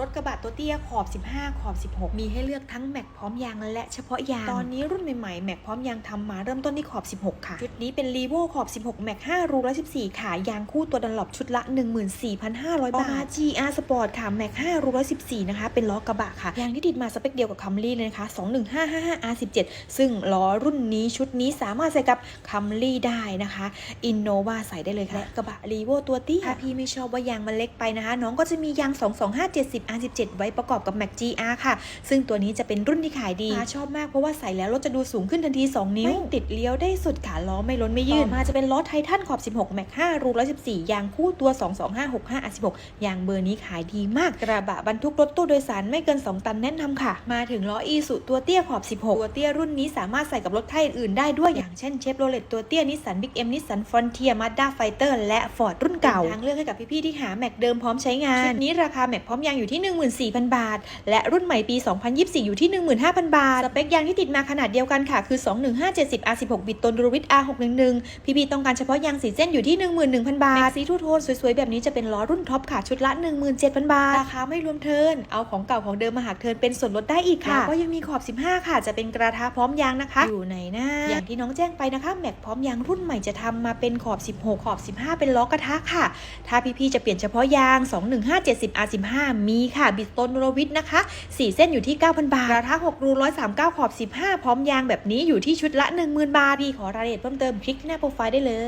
รถกระบะตัวเตี้ยขอบ 15 ขอบ 16 มีให้เลือกทั้งแม็กพร้อมยางและเฉพาะยาง ตอนนี้รุ่นใหม่ๆ แม็กพร้อมยางทำมาเริ่มต้นที่ขอบ 16 ค่ะ ชุดนี้เป็นรีโวขอบ 16 แม็ก5รู114 ค่ะ ยางคู่ตัวดันหลบชุดละ 14,500 บาท GR Sport ค่ะ แม็ก5รู114 นะคะ เป็นล้อกระบะค่ะ ยางที่ติดมาสเปคเดียวกับคัมรี่เลยนะคะ 21555 R17 ซึ่งล้อรุ่นนี้ชุดนี้สามารถใส่กับคัมรี่ได้นะคะอินโนวาใส่ได้เลยค่ะและกระบะรีโวตัวเตี้ยถ้าพี่ไม่ชอบว่ายางมันเล็กไปนะคะ น้องก็จะมียาง 22570 R17 ไว้ประกอบกับ Mac GR ค่ะ ซึ่งตัวนี้จะเป็นรุ่นที่ขายดีชอบมากเพราะว่าใส่แล้วรถจะดูสูงขึ้นทันที 2 นิ้วไม่ติดเลี้ยวได้สุดขาล้อไม่ล้นไม่ยืดมาจะเป็นล้อไททันขอบ 16 Mac 5รู114 ยางคู่ตัว 22565 R16 ยางเบอร์นี้ขายดีมากกระบะบรรทุกรถตู้โดยสารไม่เกิน 2 ตันแนะนำค่ะ มาถึงล้ออีสุตัวเตี้ยขอบ 16 ตัวเตี้ยรุ่นนี้สามารถใส่กับรถไทยอื่นๆได้ด้วยอย่างเช่นเชฟโรเลตตัวเตี้ยนิสสันบิ๊กเอ็มนิสสันฟรอนเทียมาด้าไฟเตอร์และฟอร์ดรุ่นเก่าทางเลือกให้กับพี่ๆที่หาแม็กเดิมพร้อมใช้งานชุดนี้ราคาแม็กพร้อมยางอยู่ที่14,000 บาท และรุ่นใหม่ปี 2024 อยู่ที่ 15,000 บาท สเปคยางที่ติดมาขนาดเดียวกันค่ะ คือ 21570 R16 บิตตนรูวิท R611 พี่ๆต้องการเฉพาะยางสีเส้นอยู่ที่ 11,000 บาทแม็กสีทูโทนสวยๆ แบบนี้จะเป็นล้อรุ่นท็อปค่ะ ชุดละ 17,000 บาท ราคาไม่รวมเทิร์นเอาของเก่าของเดิมมาหักเทิร์นเป็นส่วนลดได้อีกค่ะแล้วก็ยังมีขอบ 15 ค่ะ จะเป็นกระทะพร้อมยางนะคะ อยู่ไหนนะอย่างที่น้องแจ้งไปนะคะ แม็กพร้อมยางรุ่นใหม่จะทำมาเป็นขอบ 16 ขอบ 15 เป็นล้อกระทะค่ะ ถ้าพี่ๆจะเปลี่ยนเฉพาะยาง 21570 R15 มีค่ะ บิตตนโรวิทนะคะ 4 เส้นอยู่ที่ 9,000 บาทกระทะ6รู139 ขอบ 15 พร้อมยางแบบนี้อยู่ที่ชุดละ 10,000 บาทดีขอรายละเอียดเพิ่มเติมคลิกที่หน้าโปรไฟล์ได้เลย